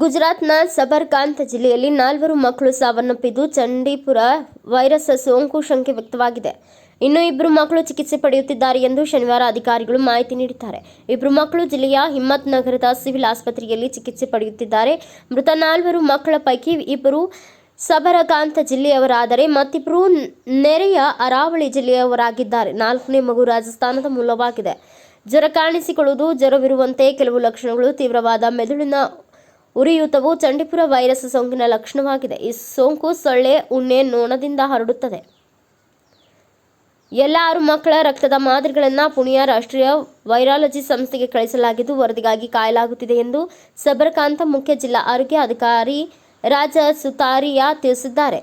ಗುಜರಾತ್ನ ಸಬರ್ಕಾಂತ್ ಜಿಲ್ಲೆಯಲ್ಲಿ ನಾಲ್ವರು ಮಕ್ಕಳು ಸಾವನ್ನಪ್ಪಿದ್ದು ಚಂಡೀಪುರ ವೈರಸ್ ಸೋಂಕು ಶಂಕೆ ವ್ಯಕ್ತವಾಗಿದೆ. ಇನ್ನು ಇಬ್ಬರು ಮಕ್ಕಳು ಚಿಕಿತ್ಸೆ ಪಡೆಯುತ್ತಿದ್ದಾರೆ ಎಂದು ಶನಿವಾರ ಅಧಿಕಾರಿಗಳು ಮಾಹಿತಿ ನೀಡಿದ್ದಾರೆ. ಇಬ್ಬರು ಮಕ್ಕಳು ಜಿಲ್ಲೆಯ ಹಿಮ್ಮತ್ ನಗರದ ಸಿವಿಲ್ ಆಸ್ಪತ್ರೆಯಲ್ಲಿ ಚಿಕಿತ್ಸೆ ಪಡೆಯುತ್ತಿದ್ದಾರೆ. ಮೃತ ನಾಲ್ವರು ಮಕ್ಕಳ ಪೈಕಿ ಇಬ್ಬರು ಸಬರಕಾಂತ ಜಿಲ್ಲೆಯವರಾದರೆ ಮತ್ತಿಬ್ಬರು ನೆರೆಯ ಅರಾವಳಿ ಜಿಲ್ಲೆಯವರಾಗಿದ್ದಾರೆ. ನಾಲ್ಕನೇ ಮಗು ರಾಜಸ್ಥಾನದ ಮೂಲವಾಗಿದೆ. ಜ್ವರ ಕಾಣಿಸಿಕೊಳ್ಳುವುದು ಜ್ವರವಿರುವಂತೆ ಕೆಲವು ಲಕ್ಷಣಗಳು ತೀವ್ರವಾದ ಮೆದುಳಿನ ಉರಿಯೂತವು ಚಂಡಿಪುರ ವೈರಸ್ ಸೋಂಕಿನ ಲಕ್ಷಣವಾಗಿದೆ. ಈ ಸೋಂಕು ಸೊಳ್ಳೆ, ಉಣ್ಣೆ, ನೋಣದಿಂದ ಹರಡುತ್ತದೆ. ಎಲ್ಲ ಆರು ಮಕ್ಕಳ ರಕ್ತದ ಮಾದರಿಗಳನ್ನು ಪುಣೆಯ ರಾಷ್ಟ್ರೀಯ ವೈರಾಲಜಿ ಸಂಸ್ಥೆಗೆ ಕಳಿಸಲಾಗಿದ್ದು, ವರದಿಗಾಗಿ ಕಾಯಲಾಗುತ್ತಿದೆ ಎಂದು ಸಬರಕಾಂತ ಮುಖ್ಯ ಜಿಲ್ಲಾ ಆರೋಗ್ಯ ಅಧಿಕಾರಿ ರಾಜ ಸುತಾರಿಯಾ ತಿಳಿಸಿದ್ದಾರೆ.